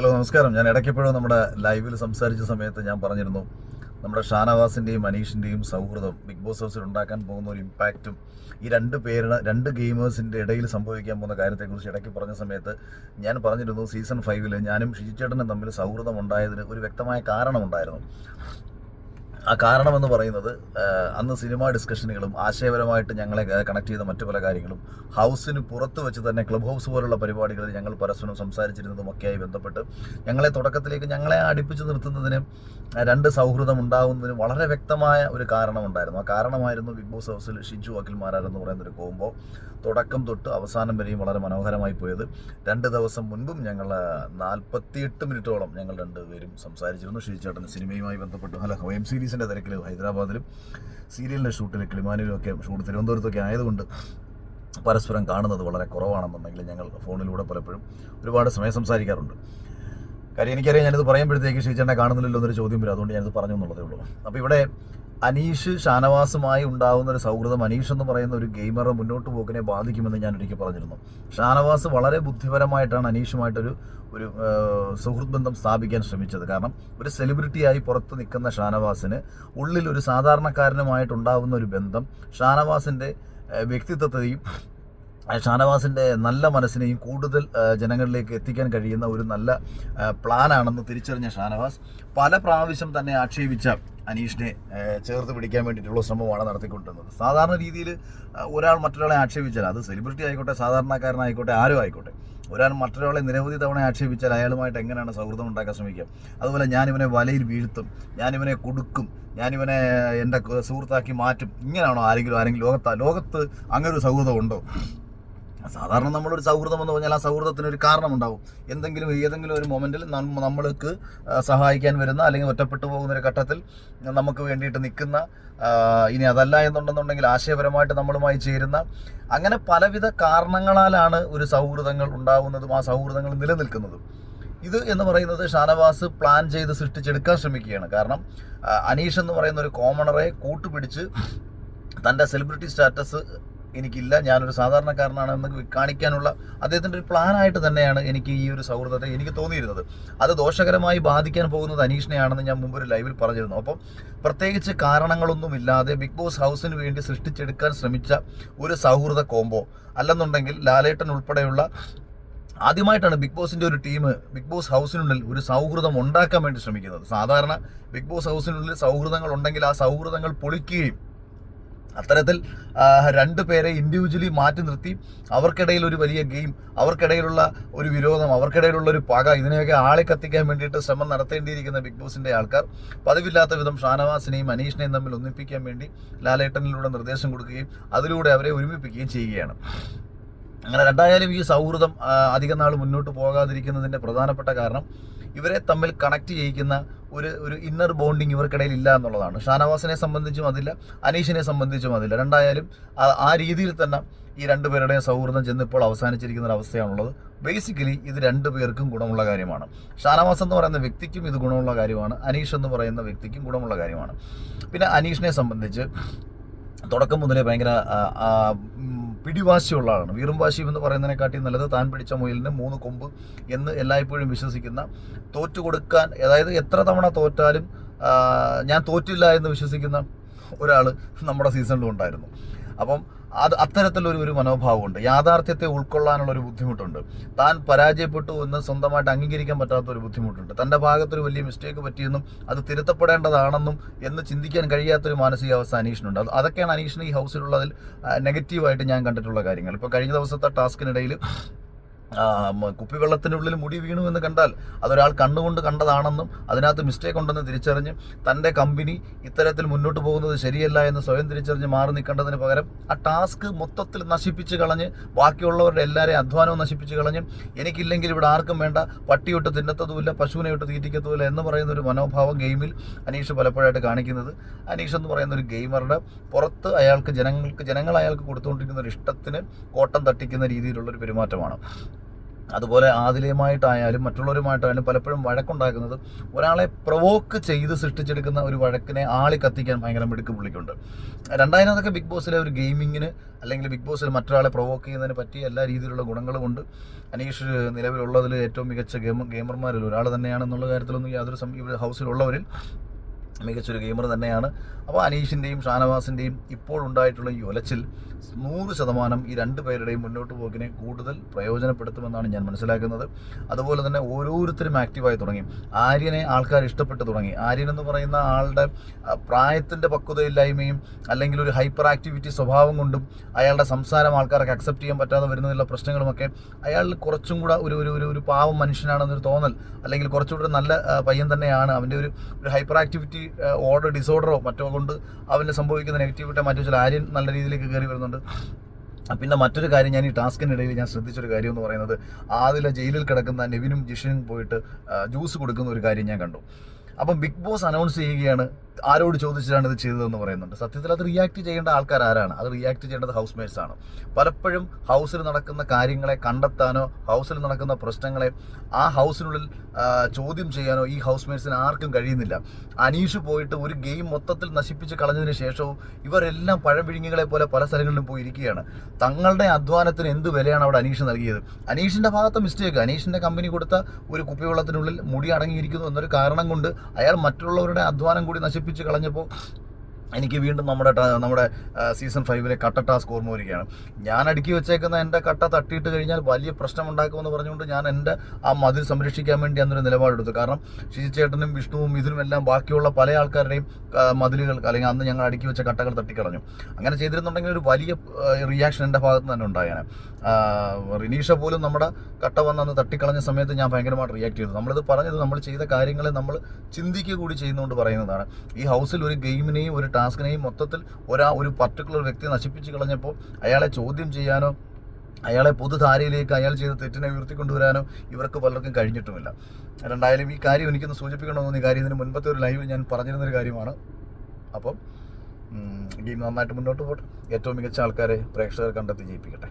Hello നമസ്കാരം. ഞാൻ ഇടയ്ക്കെപ്പോഴും നമ്മുടെ ലൈവിൽ സംസാരിച്ച സമയത്ത് ഞാൻ പറഞ്ഞിരുന്നു നമ്മുടെ ഷാനവാസിന്റെയും മനീഷിന്റെയും സൗഹൃദം ബിഗ് ബോസ് ഹൗസിൽ ഉണ്ടാക്കാൻ പോകുന്ന ഒരു ഇമ്പാക്റ്റും ഈ രണ്ട് പേരുടെ രണ്ട് ഗെയിമേഴ്സിന്റെ ഇടയിൽ സംഭവിക്കാൻ പോകുന്ന കാര്യത്തെക്കുറിച്ച് ഇടയ്ക്ക് പറഞ്ഞ സമയത്ത് ഞാൻ പറഞ്ഞിരുന്നു സീസൺ ഫൈവിൽ ഞാനും ഷിജിച്ചേട്ടനും തമ്മിൽ സൗഹൃദം ഉണ്ടായതിന് ഒരു വ്യക്തമായ കാരണമുണ്ടായിരുന്നു. ആ കാരണമെന്ന് പറയുന്നത് അന്ന് സിനിമാ ഡിസ്കഷനുകളും ആശയപരമായിട്ട് ഞങ്ങളെ കണക്ട് ചെയ്ത മറ്റു പല കാര്യങ്ങളും ഹൗസിന് പുറത്ത് വെച്ച് തന്നെ ക്ലബ് ഹൗസ് പോലുള്ള പരിപാടികളിൽ ഞങ്ങൾ പരസ്പരം സംസാരിച്ചിരുന്നതും ഒക്കെയായി ബന്ധപ്പെട്ട് ഞങ്ങളെ തുടക്കത്തിലേക്ക് ഞങ്ങളെ അടുപ്പിച്ച് നിർത്തുന്നതിന് രണ്ട് സൗഹൃദം ഉണ്ടാകുന്നതിനും വളരെ വ്യക്തമായ ഒരു കാരണമുണ്ടായിരുന്നു. ആ കാരണമായിരുന്നു ബിഗ് ബോസ് ഹൗസിൽ ഷിജു അഖിൽമാരാരെന്ന് പറയുന്ന ഒരു കോമ്പോ തുടക്കം തൊട്ട് അവസാനം വരെയും വളരെ മനോഹരമായി പോയത്. രണ്ട് ദിവസം മുൻപും ഞങ്ങൾ നാൽപ്പത്തിയെട്ട് മിനിറ്റോളം ഞങ്ങൾ രണ്ടുപേരും സംസാരിച്ചിരുന്നു. ഷിജു ചേട്ടൻ സിനിമയുമായി ബന്ധപ്പെട്ട്. അല്ല വെബ് സീരീസിന്റെ തിരക്കിൽ ഹൈദരാബാദിലും സീരിയലിന്റെ ഷൂട്ടിൽ കിളിമാനിലും ഒക്കെ ഷൂട്ട് തിരുവനന്തപുരത്തൊക്കെ ആയതുകൊണ്ട് പരസ്പരം കാണുന്നത് വളരെ കുറവാണെന്നുണ്ടെങ്കിൽ ഞങ്ങൾ ഫോണിലൂടെ പലപ്പോഴും ഒരുപാട് സമയം സംസാരിക്കാറുണ്ട്. കാര്യം എനിക്കറിയാം ഞാനിത് പറയുമ്പോഴത്തേക്ക് ഷീച്ചേട്ടനെ കാണുന്നില്ലല്ലോ എന്നൊരു ചോദ്യം വരും. അതുകൊണ്ട് ഞാനിത് പറഞ്ഞു എന്നുള്ളതേ ഉള്ളൂ. അപ്പോൾ ഇവിടെ അനീഷ് ഷാനവാസുമായി ഉണ്ടാകുന്ന ഒരു സൗഹൃദം അനീഷ് എന്ന് പറയുന്ന ഒരു ഗെയിമറെ മുന്നോട്ട് പോക്കിനെ ബാധിക്കുമെന്ന് ഞാൻ ഒരിക്കൽ പറഞ്ഞിരുന്നു. ഷാനവാസ് വളരെ ബുദ്ധിപരമായിട്ടാണ് അനീഷുമായിട്ടൊരു ഒരു സുഹൃത്ത് ബന്ധം സ്ഥാപിക്കാൻ ശ്രമിച്ചത്. കാരണം ഒരു സെലിബ്രിറ്റിയായി പുറത്ത് നിൽക്കുന്ന ഷാനവാസിന് ഉള്ളിൽ ഒരു സാധാരണക്കാരനുമായിട്ടുണ്ടാകുന്ന ഒരു ബന്ധം ഷാനവാസിന്റെ വ്യക്തിത്വത്തെയും ഷാനവാസിന്റെ നല്ല മനസ്സിനെയും കൂടുതൽ ജനങ്ങളിലേക്ക് എത്തിക്കാൻ കഴിയുന്ന ഒരു നല്ല പ്ലാനാണെന്ന് തിരിച്ചറിഞ്ഞ ഷാനവാസ് പല പ്രാവശ്യം തന്നെ ആക്ഷേപിച്ച അനീഷിനെ ചേർത്ത് പിടിക്കാൻ വേണ്ടിയിട്ടുള്ള ശ്രമമാണ് നടത്തിക്കൊണ്ടിരുന്നത്. സാധാരണ രീതിയിൽ ഒരാൾ മറ്റൊരാളെ ആക്ഷേപിച്ചാൽ അത് സെലിബ്രിറ്റി ആയിക്കോട്ടെ സാധാരണക്കാരനായിക്കോട്ടെ ആരും ആയിക്കോട്ടെ ഒരാൾ മറ്റൊരാളെ നിരവധി തവണ ആക്ഷേപിച്ചാൽ അയാളുമായിട്ട് എങ്ങനെയാണ് സൗഹൃദം ഉണ്ടാക്കാൻ ശ്രമിക്കുക? അതുപോലെ ഞാനിവനെ വലയിൽ വീഴ്ത്തും ഞാനിവനെ കൊടുക്കും ഞാനിവനെ എന്റെ സുഹൃത്താക്കി മാറ്റും ഇങ്ങനെയാണോ ആരെങ്കിലും ആരെങ്കിലും ലോകത്ത് ലോകത്ത് അങ്ങനെ ഒരു സൗഹൃദം ഉണ്ടോ? സാധാരണ നമ്മളൊരു സൗഹൃദം എന്ന് പറഞ്ഞാൽ ആ സൗഹൃദത്തിന് ഒരു കാരണമുണ്ടാവും. എന്തെങ്കിലും ഏതെങ്കിലും ഒരു മൊമെന്റിൽ നമ്മ- നമ്മൾക്ക് സഹായിക്കാൻ വരുന്ന അല്ലെങ്കിൽ ഒറ്റപ്പെട്ടു പോകുന്ന ഒരു ഘട്ടത്തിൽ നമുക്ക് വേണ്ടിയിട്ട് നിൽക്കുന്ന ഇനി അതല്ല എന്നുണ്ടെന്നുണ്ടെങ്കിൽ ആശയപരമായിട്ട് നമ്മളുമായി ചേരുന്ന അങ്ങനെ പലവിധ കാരണങ്ങളാലാണ് ഒരു സൗഹൃദങ്ങൾ ഉണ്ടാകുന്നതും ആ സൗഹൃദങ്ങൾ നിലനിൽക്കുന്നതും. ഇത് എന്ന് പറയുന്നത് ഷാനവാസ് പ്ലാൻ ചെയ്ത് സൃഷ്ടിച്ചെടുക്കാൻ ശ്രമിക്കുകയാണ്. കാരണം അനീഷ് എന്ന് പറയുന്ന ഒരു കോമണറെ കൂട്ടുപിടിച്ച് തന്റെ സെലിബ്രിറ്റി സ്റ്റാറ്റസ് എനിക്കില്ല ഞാനൊരു സാധാരണക്കാരനാണെന്ന് കാണിക്കാനുള്ള അദ്ദേഹത്തിന്റെ ഒരു പ്ലാനായിട്ട് തന്നെയാണ് എനിക്ക് ഈ ഒരു സൗഹൃദത്തെ എനിക്ക് തോന്നിയിരുന്നത്. അത് ദോഷകരമായി ബാധിക്കാൻ പോകുന്നത് അനീഷിനെയാണെന്ന് ഞാൻ മുമ്പ് ഒരു ലൈവിൽ പറഞ്ഞിരുന്നു. അപ്പം പ്രത്യേകിച്ച് കാരണങ്ങളൊന്നുമില്ലാതെ ബിഗ് ബോസ് ഹൗസിന് വേണ്ടി സൃഷ്ടിച്ചെടുക്കാൻ ശ്രമിച്ച ഒരു സൗഹൃദ കോംബോ അല്ലെന്നുണ്ടെങ്കിൽ ലാലേട്ടൻ ഉൾപ്പെടെയുള്ള ആദ്യമായിട്ടാണ് ബിഗ് ബോസിന്റെ ഒരു ടീം ബിഗ് ബോസ് ഹൗസിനുള്ളിൽ ഒരു സൗഹൃദം ഉണ്ടാക്കാൻ വേണ്ടി ശ്രമിക്കുന്നത്. സാധാരണ ബിഗ് ബോസ് ഹൗസിനുള്ളിൽ സൗഹൃദങ്ങൾ ഉണ്ടെങ്കിൽ ആ സൗഹൃദങ്ങൾ പൊളിക്കുകയും അത്തരത്തിൽ രണ്ട് പേരെ ഇൻഡിവിജ്വലി മാറ്റി നിർത്തി. അവർക്കിടയിൽ ഒരു വലിയ ഗെയിം അവർക്കിടയിലുള്ള ഒരു വിരോധം അവർക്കിടയിലുള്ള ഒരു പക ഇതിനെയൊക്കെ ആളെ കത്തിക്കാൻ വേണ്ടിയിട്ട് ശ്രമം നടത്തേണ്ടിയിരിക്കുന്ന ബിഗ് ബോസിന്റെ ആൾക്കാർ പതിവില്ലാത്ത വിധം ഷാനവാസിനെയും അനീഷിനെയും തമ്മിൽ ഒന്നിപ്പിക്കാൻ വേണ്ടി ലാലേട്ടനിലൂടെ നിർദ്ദേശം കൊടുക്കുകയും അതിലൂടെ അവരെ ഒരുമിപ്പിക്കുകയും ചെയ്യുകയാണ്. അങ്ങനെ രണ്ടായാലും ഈ സൗഹൃദം അധികം നാൾ മുന്നോട്ട് പോകാതിരിക്കുന്നതിന്റെ പ്രധാനപ്പെട്ട കാരണം ഇവരെ തമ്മിൽ കണക്ട് ചെയ്യിക്കുന്ന ഒരു ഒരു ഇന്നർ ബോണ്ടിങ് ഇവർക്കിടയിൽ ഇല്ല എന്നുള്ളതാണ്. ഷാനവാസിനെ സംബന്ധിച്ചും അതില്ല അനീഷിനെ സംബന്ധിച്ചും അതില്ല. രണ്ടായാലും ആ- രീതിയിൽ തന്നെ ഈ രണ്ടുപേരുടെയും സൗഹൃദം ചെന്നിപ്പോൾ അവസാനിച്ചിരിക്കുന്ന ഒരു അവസ്ഥയാണുള്ളത് ബേസിക്കലി ഇത് രണ്ടു പേർക്കും ഗുണമുള്ള കാര്യമാണ്. ഷാനവാസ് എന്ന് പറയുന്ന വ്യക്തിക്കും ഇത് ഗുണമുള്ള കാര്യമാണ്. അനീഷ് എന്ന് പറയുന്ന വ്യക്തിക്കും ഗുണമുള്ള കാര്യമാണ്. പിന്നെ അനീഷിനെ സംബന്ധിച്ച് തുടക്കം മുതലേ ഭയങ്കര പിടിവാശിയുള്ള ആളാണ് വീറും വാശിയും എന്ന് പറയുന്നതിനെക്കാട്ടി നല്ലത് താൻ പിടിച്ച മുയലിന് മൂന്ന് കൊമ്പ് എന്ന് എല്ലായ്പ്പോഴും വിശ്വസിക്കുന്ന തോറ്റു കൊടുക്കാൻ അതായത് എത്ര തവണ തോറ്റാലും ഞാൻ തോറ്റില്ല എന്ന് വിശ്വസിക്കുന്ന ഒരാൾ നമ്മുടെ സീസണിലും ഉണ്ടായിരുന്നു. അപ്പം അത് അത്തരത്തിലൊരു ഒരു മനോഭാവമുണ്ട്. യാഥാർത്ഥ്യത്തെ ഉൾക്കൊള്ളാനുള്ള ഒരു ബുദ്ധിമുട്ടുണ്ട്. താൻ പരാജയപ്പെട്ടു എന്ന് സ്വന്തമായിട്ട് അംഗീകരിക്കാൻ പറ്റാത്ത ഒരു ബുദ്ധിമുട്ടുണ്ട്. തന്റെ ഭാഗത്തൊരു വലിയ മിസ്റ്റേക്ക് പറ്റിയെന്നും അത് തിരുത്തപ്പെടേണ്ടതാണെന്നും എന്ന് ചിന്തിക്കാൻ കഴിയാത്തൊരു മാനസികാവസ്ഥ അനീഷിനുണ്ട്. അത് അതൊക്കെയാണ് അനീഷിന് ഈ ഹൗസിലുള്ളതിൽ നെഗറ്റീവായിട്ട് ഞാൻ കണ്ടിട്ടുള്ള കാര്യങ്ങൾ. ഇപ്പോൾ കഴിഞ്ഞ ദിവസത്തെ ടാസ്കിനിടയിൽ കുപ്പിവെള്ളത്തിനുള്ളിൽ മുടി വീണു എന്ന് കണ്ടാൽ അതൊരാൾ കണ്ണുകൊണ്ട് കണ്ടതാണെന്നും അതിനകത്ത് മിസ്റ്റേക്ക് ഉണ്ടെന്ന് തിരിച്ചറിഞ്ഞ് തന്റെ കമ്പനി ഇത്തരത്തിൽ മുന്നോട്ട് പോകുന്നത് ശരിയല്ല എന്ന് സ്വയം തിരിച്ചറിഞ്ഞ് മാറി നിൽക്കേണ്ടതിന് പകരം ആ ടാസ്ക് മൊത്തത്തിൽ നശിപ്പിച്ച് കളഞ്ഞ് ബാക്കിയുള്ളവരുടെ എല്ലാവരെയും അധ്വാനവും നശിപ്പിച്ച് കളഞ്ഞ് എനിക്കില്ലെങ്കിൽ ഇവിടെ ആർക്കും വേണ്ട പട്ടിയൊട്ട് തിന്നത്തതുമില്ല പശുവിനെ ഇട്ട് തീറ്റിക്കത്തുമില്ല എന്ന് പറയുന്ന ഒരു മനോഭാവം ഗെയിമിൽ അനീഷ് പലപ്പോഴായിട്ട് കാണിക്കുന്നത്. അനീഷ് എന്ന് പറയുന്ന ഒരു ഗെയിമറുടെ പുറത്ത് അയാൾക്ക് ജനങ്ങൾക്ക് ജനങ്ങൾ അയാൾക്ക് കൊടുത്തുകൊണ്ടിരിക്കുന്ന ഒരു ഇഷ്ടത്തിന് കോട്ടം തട്ടിക്കുന്ന രീതിയിലുള്ള ഒരു പെരുമാറ്റമാണ്. അതുപോലെ ആദിലയുമായിട്ടായാലും മറ്റുള്ളവരുമായിട്ടായാലും പലപ്പോഴും വഴക്കുണ്ടാക്കുന്നത് ഒരാളെ പ്രൊവോക്ക് ചെയ്ത് സൃഷ്ടിച്ചെടുക്കുന്ന ഒരു വഴക്കിനെ ആളി കത്തിക്കാൻ ഭയങ്കര മിടുക്ക് പുള്ളിക്കുണ്ട്. രണ്ടായിരം അതൊക്കെ ബിഗ് ബോസിലെ ഒരു ഗെയിമിങ്ങിന് അല്ലെങ്കിൽ ബിഗ് ബോസിൽ മറ്റൊരാളെ പ്രൊവോക്ക് ചെയ്യുന്നതിന് പറ്റിയ എല്ലാ രീതിയിലുള്ള ഗുണങ്ങളുമുണ്ട് അനീഷ് നിലവിലുള്ളതിൽ ഏറ്റവും മികച്ച ഗെയിം ഗെയിമർമാരിൽ ഒരാൾ തന്നെയാണെന്നുള്ള കാര്യത്തിലൊന്നും യാതൊരു ഹൗസിലുള്ളവരിൽ മികച്ചൊരു ഗെയിമർ തന്നെയാണ്. അപ്പോൾ അനീഷിന്റെയും ഷാനവാസിന്റെയും ഇപ്പോൾ ഉണ്ടായിട്ടുള്ള ഈ ഒലച്ചിൽ നൂറ് ശതമാനം ഈ രണ്ട് പേരുടെയും മുന്നോട്ട് പോക്കിനെ കൂടുതൽ പ്രയോജനപ്പെടുത്തുമെന്നാണ് ഞാൻ മനസ്സിലാക്കുന്നത്. അതുപോലെ തന്നെ ഓരോരുത്തരും ആക്റ്റീവായി തുടങ്ങി. ആര്യനെ ആൾക്കാർ ഇഷ്ടപ്പെട്ടു തുടങ്ങി. ആര്യൻ എന്ന് പറയുന്ന ആളുടെ പ്രായത്തിന്റെ പക്വതയില്ലായ്മയും അല്ലെങ്കിൽ ഒരു ഹൈപ്പർ ആക്ടിവിറ്റി സ്വഭാവം കൊണ്ടും അയാളുടെ സംസാരം ആൾക്കാർക്ക് അക്സെപ്റ്റ് ചെയ്യാൻ പറ്റാതെ വരുന്നതിലുള്ള പ്രശ്നങ്ങളുമൊക്കെ അയാൾ കുറച്ചും കൂടെ ഒരു ഒരു ഒരു ഒരു പാവം മനുഷ്യനാണെന്നൊരു തോന്നൽ അല്ലെങ്കിൽ കുറച്ചുകൂടെ നല്ല പയ്യൻ തന്നെയാണ്. അവന്റെ ഒരു ഒരു ഹൈപ്പർ ആക്ടിവിറ്റി ഓർഡർ ഡിസോർഡറോ മറ്റോ കൊണ്ട് അവന് സംഭവിക്കുന്ന നെഗറ്റീവിറ്റി മാറ്റി വെച്ചാൽ ആര്യൻ നല്ല രീതിയിലേക്ക് കയറി വരുന്നുണ്ട്. പിന്നെ മറ്റൊരു കാര്യം ഞാൻ ഈ ടാസ്കിനിടയിൽ ഞാൻ ശ്രദ്ധിച്ചൊരു കാര്യം എന്ന് പറയുന്നത് ആദ്യം ജയിലിൽ കിടക്കുന്ന നെവിനും ജിഷനും പോയിട്ട് ജ്യൂസ് കൊടുക്കുന്ന ഒരു കാര്യം ഞാൻ കണ്ടു. അപ്പം ബിഗ് ബോസ് അനൗൺസ് ചെയ്യുകയാണ് ആരോട് ചോദിച്ചിട്ടാണ് ഇത് ചെയ്തതെന്ന് പറയുന്നുണ്ട്. സത്യത്തിൽ അത് റിയാക്ട് ചെയ്യേണ്ട ആൾക്കാർ ആരാണ്? അത് റിയാക്ട് ചെയ്യേണ്ടത് ഹൗസ് മേറ്റ്സ് ആണ്. പലപ്പോഴും ഹൗസിൽ നടക്കുന്ന കാര്യങ്ങളെ കണ്ടെത്താനോ ഹൗസിൽ നടക്കുന്ന പ്രശ്നങ്ങളെ ആ ഹൗസിനുള്ളിൽ ചോദ്യം ചെയ്യാനോ ഈ ഹൗസ് മേറ്റ്സിന് ആർക്കും കഴിയുന്നില്ല. അനീഷ് പോയിട്ട് ഒരു ഗെയിം മൊത്തത്തിൽ നശിപ്പിച്ച് കളഞ്ഞതിന് ശേഷവും ഇവരെല്ലാം പഴവിഴുങ്ങികളെ പോലെ പല സ്ഥലങ്ങളിലും പോയി ഇരിക്കുകയാണ്. തങ്ങളുടെ അധ്വാനത്തിന് എന്ത് വിലയാണ് അവിടെ അനീഷ് നൽകിയത്? അനീഷിന്റെ ഭാഗത്തെ മിസ്റ്റേക്ക് അനീഷിന്റെ കമ്പനി കൊടുത്ത ഒരു കുപ്പിവെള്ളത്തിനുള്ളിൽ മുടി അടങ്ങിയിരിക്കുന്നു എന്നൊരു കാരണം കൊണ്ട് അയാൾ മറ്റുള്ളവരുടെ അധ്വാനം കൂടി നശിപ്പിച്ച് കളഞ്ഞപ്പോൾ എനിക്ക് വീണ്ടും നമ്മുടെ നമ്മുടെ സീസൺ ഫൈവിലെ കട്ട ടാസ്ക് ഓർമ്മ വരികയാണ് ഞാൻ അടുക്കി വെച്ചേക്കുന്ന എന്റെ കട്ട തട്ടിയിട്ട് കഴിഞ്ഞാൽ വലിയ പ്രശ്നം ഉണ്ടാക്കുമെന്ന് പറഞ്ഞുകൊണ്ട് ഞാൻ എന്റെ ആ മതിൽ സംരക്ഷിക്കാൻ വേണ്ടി അന്നൊരു നിലപാടെടുത്തു. കാരണം ഷിജിച്ചേട്ടനും വിഷ്ണുവും ഇതിനും എല്ലാം ബാക്കിയുള്ള പല ആൾക്കാരുടെയും മതിലുകൾ അല്ലെങ്കിൽ അന്ന് ഞങ്ങൾ അടുക്കി വെച്ച കട്ടകൾ തട്ടിക്കളഞ്ഞു. അങ്ങനെ ചെയ്തിരുന്നുണ്ടെങ്കിൽ ഒരു വലിയ റിയാക്ഷൻ എന്റെ ഭാഗത്ത് തന്നെ ഉണ്ടായേനെ. ആ, റിനീഷ പോലും നമ്മുടെ കട്ട വന്ന് അന്ന് തട്ടിക്കളഞ്ഞ സമയത്ത് ഞാൻ ഭയങ്കരമായിട്ട് റിയാക്ട് ചെയ്തു. നമ്മളിത് പറഞ്ഞത് നമ്മൾ ചെയ്ത കാര്യങ്ങളെ നമ്മൾ ചിന്തിക്കുക കൂടി ചെയ്യുന്നതുകൊണ്ട് പറയുന്നതാണ്. ഈ ഹൗസിൽ ഒരു ഗെയിമിനെയും ഒരു ടാസ്കിനെയും മൊത്തത്തിൽ ഒരാ ഒരു പർട്ടിക്കുലർ വ്യക്തി നശിപ്പിച്ച് കളഞ്ഞപ്പോൾ അയാളെ ചോദ്യം ചെയ്യാനോ അയാളെ പൊതുധാരയിലേക്ക് അയാൾ ചെയ്ത തെറ്റിനെ ഉയർത്തിക്കൊണ്ടുവരാനോ ഇവർക്ക് പലർക്കും കഴിഞ്ഞിട്ടുമില്ല. രണ്ടായാലും ഈ കാര്യം എനിക്കൊന്ന് സൂചിപ്പിക്കണമെന്ന് ഈ കാര്യം ഇതിന് മുൻപത്തെ ഒരു ലൈവിൽ ഞാൻ പറഞ്ഞിരുന്നൊരു കാര്യമാണ്. അപ്പം ഗെയിം നന്നായിട്ട് മുന്നോട്ട് പോട്ടെ. ഏറ്റവും മികച്ച ആൾക്കാരെ പ്രേക്ഷകർ കണ്ടെത്തി ജയിപ്പിക്കട്ടെ.